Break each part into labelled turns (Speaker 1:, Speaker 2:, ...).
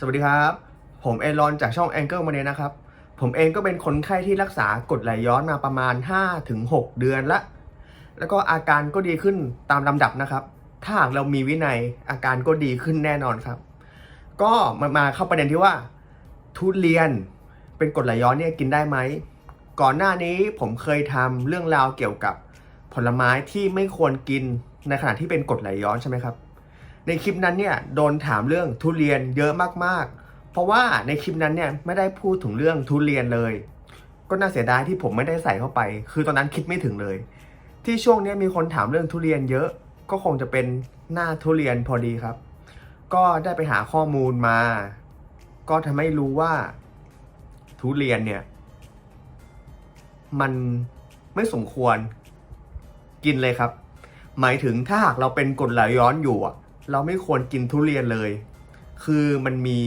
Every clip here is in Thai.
Speaker 1: สวัสดีครับ ผมเอรอนจากช่อง Angle m o n e นะครับ ผมเองก็เป็นคนไข้ที่รักษากรดไหลย้อนมาประมาณ 5-6 เดือนละ แล้วก็อาการก็ดีขึ้นตามลำดับนะครับ ถ้าหากเรามีวินัยอาการก็ดีขึ้นแน่นอนครับ ก็มามาเข้าประเด็นที่ว่า ทุเรียนเป็นกรดไหลย้อนเนี่ยกินได้ไหม ก่อนหน้านี้ผมเคยทำเรื่องราวเกี่ยวกับผลไม้ที่ไม่ควรกินในขณะที่เป็นกรดไหลย้อนใช่ไหมครับ ในคลิปนั้นเนี่ยโดนถามเรื่องทุเรียนเยอะมากๆ เพราะว่าในคลิปนั้นเนี่ยไม่ได้พูดถึงเรื่องทุเรียนเลย ก็น่าเสียดายที่ผมไม่ได้ใส่เข้าไป คือตอนนั้นคิดไม่ถึงเลย ที่ช่วงนี้มีคนถามเรื่องทุเรียนเยอะ ก็คงจะเป็นหน้าทุเรียนพอดีครับ ก็ได้ไปหาข้อมูลมา ก็ทำให้รู้ว่า ทุเรียนเนี่ย มันไม่สมควรกินเลยครับ หมายถึงถ้าหากเราเป็นกรดไหลย้อนอยู่อะ เราไม่ควรกินทุเรียนเลย คือมันมี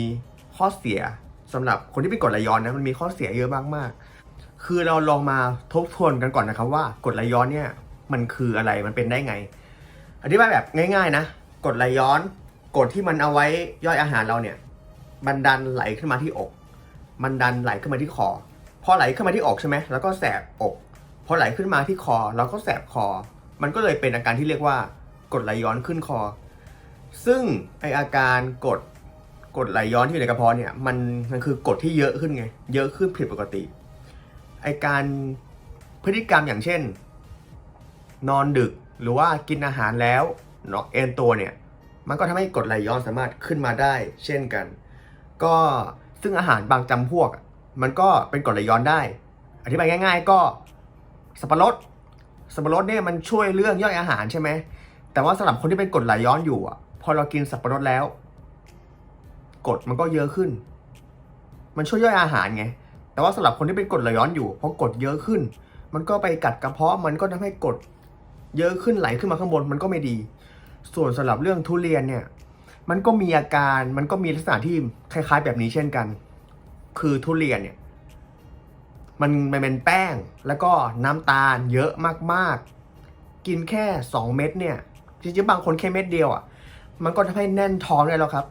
Speaker 1: ข้อเสียสำหรับคนที่เป็นกรดไหลย้อนนะมันมีข้อเสียเยอะมากๆคือเราลองมาทบทวนกันก่อนนะครับว่ากรดไหลย้อนเนี่ยมันคืออะไรมันเป็นได้ไง อธิบายแบบง่าย ๆ นะกรดไหลย้อนกรดที่มันเอาไว้ย่อยอาหารเราเนี่ยมันดันไหลขึ้นมาที่อก มันดันไหลขึ้นมาที่คอพอไหลขึ้นมาที่อกใช่ไหมแล้วก็แสบอกพอไหลขึ้นมาที่คอเราก็แสบคอ มันก็เลยเป็นอาการที่เรียกว่ากรดไหลย้อนขึ้นคอ ซึ่งไออาการกดกดไหลย้อนที่อยู่ในกระเพาะเนี่ยมันมันคือกดที่เยอะขึ้นไง เยอะขึ้นผิดปกติ ไอการพฤติกรรมอย่างเช่น นอนดึกหรือว่ากินอาหารแล้วเนาะเอนตัวเนี่ย มันก็ทำให้กดไหลย้อนสามารถขึ้นมาได้ เช่นกัน ก็ซึ่งอาหารบางจำพวก มันก็เป็นกดไหลย้อนได้ อธิบายง่าย ๆ ก็สับปะรดสับปะรดเนี่ยมันช่วยเรื่องย่อยอาหารใช่ไหมแต่ว่าสำหรับคนที่เป็นกดไหลย้อนอยู่อะ อเรากินสับปะรดแล้วกรดมันก็เยอะขึ้น มันช่วยย่อยอาหารไง แต่ว่าสำหรับคนที่เป็นกรดไหลย้อนอยู่พอกรดเยอะขึ้น มันก็ไปกัดกระเพาะมันก็ทำให้กรดเยอะขึ้นไหลขึ้นมาข้างบนมันก็ไม่ดี ส่วนสำหรับเรื่องทุเรียนเนี่ย มันก็มีอาการมันก็มีลักษณะที่คล้ายๆ แบบนี้เช่นกัน คือทุเรียนเนี่ยมันมันเป็นแป้งแล้วก็น้ำตาลเยอะมากๆ กินแค่ 2 เม็ดเนี่ยจริงๆบางคนแค่เม็ดเดียวอะ มันก็ทำให้แน่นท้องได้แล้วครับ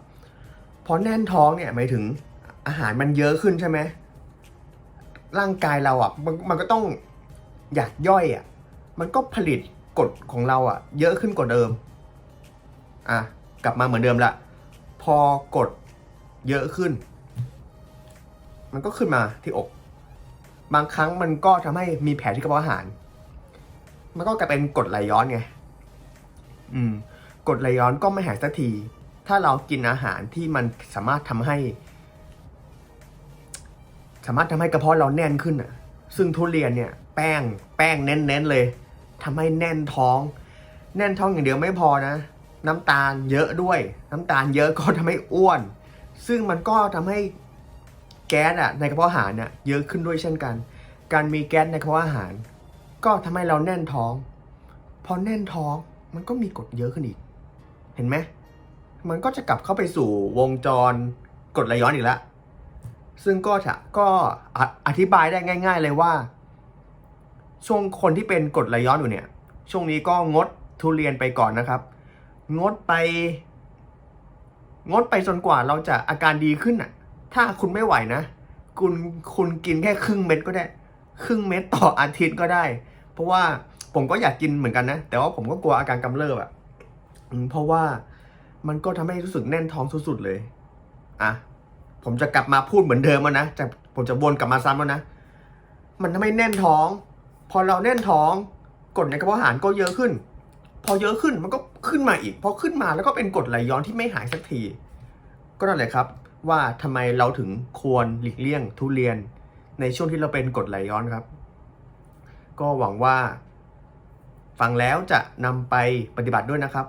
Speaker 1: พอแน่นท้องเนี่ยหมายถึงอาหารมันเยอะขึ้นใช่ไหมร่างกายเราอะมันมันก็ต้องอยากย่อยอะมันก็ผลิตกรดของเราอะ เยอะขึ้นกว่าเดิมอะกลับมาเหมือนเดิมละพอกดเยอะขึ้น มันก็ขึ้นมาที่อก บางครั้งมันก็ทำให้มีแผลที่กระเพาะอาหาร มันก็กลายเป็นกรดไหลย้อนไง อืม กรดไหลย้อนก็ไม่หายสักที ถ้าเรากินอาหารที่มันสามารถทำให้ สามารถทำให้กระเพาะเราแน่นขึ้นอะ ซึ่งทุเรียนเนี่ย แป้งแป้งเน้นๆเลยทำให้แน่นท้อง แน่นท้องอย่างเดียวไม่พอนะ น้ำตาลเยอะด้วย น้ำตาลเยอะก็ทำให้อ้วน ซึ่งมันก็ทำให้แก๊สอะในกระเพาะอาหารเนี่ยเยอะขึ้นด้วยเช่นกัน การมีแก๊สในกระเพาะอาหาร ก็ทำให้เราแน่นท้อง พอแน่นท้องมันก็มีกรดเยอะขึ้นอีก เห็นไหม มันก็จะกลับเข้าไปสู่วงจรกรดไหลย้อนอีกแล้ว ซึ่งก็จะก็อธิบายได้ง่าย ๆ เลยว่า ช่วงคนที่เป็นกรดไหลย้อนอยู่เนี่ย ช่วงนี้ก็งดทุเรียนไปก่อนนะครับ งดไป งดไปจนกว่าเราจะอาการดีขึ้นอะ ถ้าคุณไม่ไหวนะคุณคุณกินแค่ครึ่งเม็ดก็ได้ ครึ่งเม็ดต่ออาทิตย์ก็ได้ เพราะว่าผมก็อยากกินเหมือนกันนะ แต่ว่าผมก็กลัวอาการกำเริบอะ เพราะว่ามันก็ทำให้รู้สึกแน่นท้องสุดๆเลย อะ ผมจะกลับมาพูดเหมือนเดิมแล้วนะจะผมจะวนกลับมาซ้ำแล้วนะ มันทำให้แน่นท้อง พอเราแน่นท้องกรดในกระเพาะอาหารก็เยอะขึ้น พอเยอะขึ้นมันก็ขึ้นมาอีก พอขึ้นมาแล้วก็เป็นกรดไหลย้อนที่ไม่หายสักที ก็นั่นแหละครับ ว่าทำไมเราถึงควรหลีกเลี่ยงทุเรียน ในช่วงที่เราเป็นกรดไหลย้อนครับ ก็หวังว่าฟังแล้วจะนำไปปฏิบัติด้วยนะครับ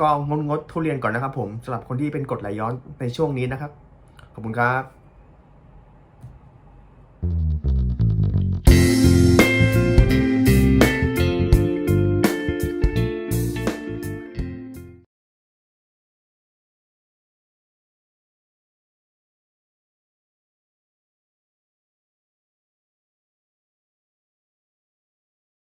Speaker 1: ก็งดงดทุเรียนก่อนนะครับผมสำหรับคนที่เป็นกรดไหลย้อนในช่วงนี้นะครับ ขอบคุณครับ